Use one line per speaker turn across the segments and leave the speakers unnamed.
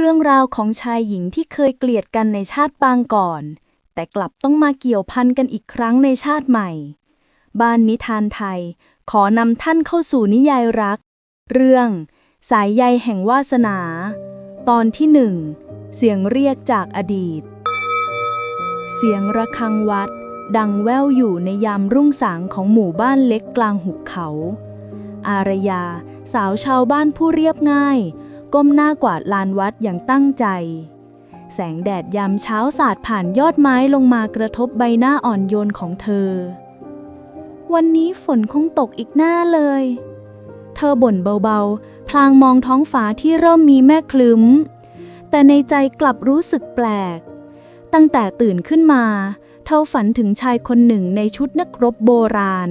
เรื่องราวของชายหญิงที่เคยเกลียดกันในชาติปางก่อน แต่กลับต้องมาเกี่ยวพันกันอีกครั้งในชาติใหม่ บ้านนิทานไทย ขอนำท่านเข้าสู่นิยายรัก เรื่อง สายใยแห่งวาสนา ตอนที่หนึ่งเสียงเรียกจากอดีต เสียงระฆังวัด ดังแว่วอยู่ในยามรุ่งสางของหมู่บ้านเล็กกลางหุบเขา อารยา สาวชาวบ้านผู้เรียบง่าย ก้มหน้ากวาดลานวัดอย่างตั้งใจ แสงแดดยามเช้าสาดผ่านยอดไม้ลงมากระทบใบหน้าอ่อนโยนของเธอ วันนี้ฝนคงตกอีกหน้าเลย เธอบ่นเบาๆ พลางมองท้องฟ้าที่เริ่มมีแม่คลึ้ม แต่ในใจกลับรู้สึกแปลก ตั้งแต่ตื่นขึ้นมา เธอฝันถึงชายคนหนึ่งในชุดนักรบโบราณ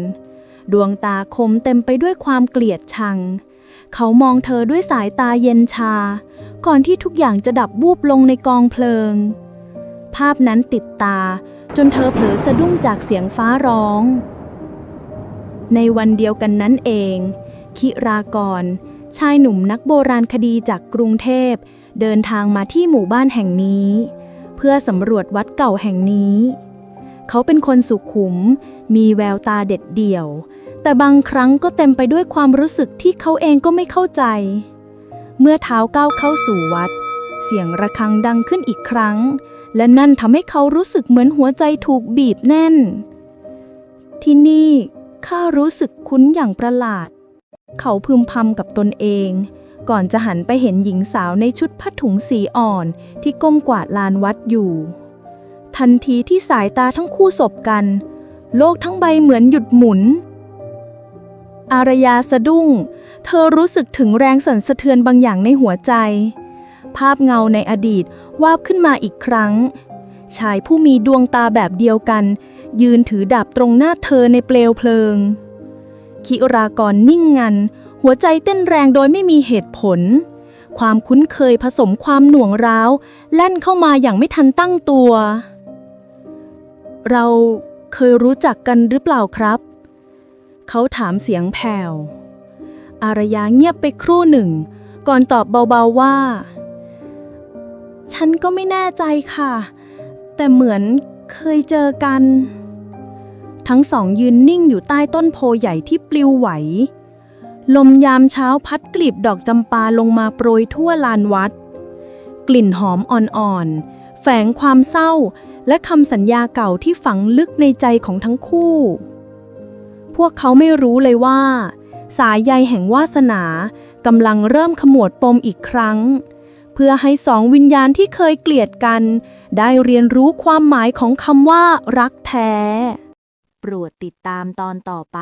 ดวงตาคมเต็มไปด้วยความเกลียดชัง เขามองเธอด้วยสายตาเย็นชา ก่อนที่ทุกอย่างจะดับบูบลงในกองเพลิง ภาพนั้นติดตาจนเธอเผลอสะดุ้งจากเสียงฟ้าร้อง ในวันเดียวกันนั้นเอง คิรากร ชายหนุ่มนักโบราณคดีจากกรุงเทพ เดินทางมาที่หมู่บ้านแห่งนี้ เพื่อสำรวจวัดเก่าแห่งนี้ เขาเป็นคนสุขุม มีแววตาเด็ดเดี่ยว แต่บางครั้งก็เต็มไปด้วยความรู้สึกที่เขาเองก็ไม่เข้าใจ เมื่อเท้าก้าวเข้าสู่วัด เสียงระฆังดังขึ้นอีกครั้ง และนั่นทำให้เขารู้สึกเหมือนหัวใจถูกบีบแน่น ที่นี่ข้ารู้สึกคุ้นอย่างประหลาด เขาพึมพำกับตนเอง ก่อนจะหันไปเห็นหญิงสาวในชุดผ้าถุงสีอ่อนที่ก้มกวาดลานวัดอยู่ ทันทีที่สายตาทั้งคู่สบกัน โลกทั้งใบเหมือนหยุดหมุน อารยาสะดุ้ง เธอรู้สึกถึงแรงสั่นสะเทือนบางอย่างในหัวใจ ภาพเงาในอดีตวาบขึ้นมาอีกครั้ง ชายผู้มีดวงตาแบบเดียวกัน ยืนถือดาบตรงหน้าเธอในเปลวเพลิง คิรากรนิ่งงัน หัวใจเต้นแรงโดยไม่มีเหตุผล ความคุ้นเคยผสมความหน่วงร้าวแล่นเข้ามาอย่างไม่ทันตั้งตัว เราเคยรู้จักกันหรือเปล่าครับ เขาถามเสียงแผ่ว อารยาเงียบไปครู่หนึ่ง ก่อนตอบเบาๆว่า ฉันก็ไม่แน่ใจค่ะ แต่เหมือนเคยเจอกัน ทั้งสองยืนนิ่งอยู่ใต้ต้นโพใหญ่ที่ปลิวไหว ลมยามเช้าพัดกลีบดอกจำปาลงมาโปรยทั่วลานวัด กลิ่นหอมอ่อนๆ แฝงความเศร้าและคำสัญญาเก่าที่ฝังลึกในใจของทั้งคู่ พวกเขาไม่รู้เลยว่า สายใยแห่งวาสนากำลังเริ่มขมวดปมอีกครั้ง เพื่อให้สองวิญญาณที่เคยเกลียดกัน ได้เรียนรู้ความหมายของคำว่ารักแท้
โปรดติดตามตอนต่อไป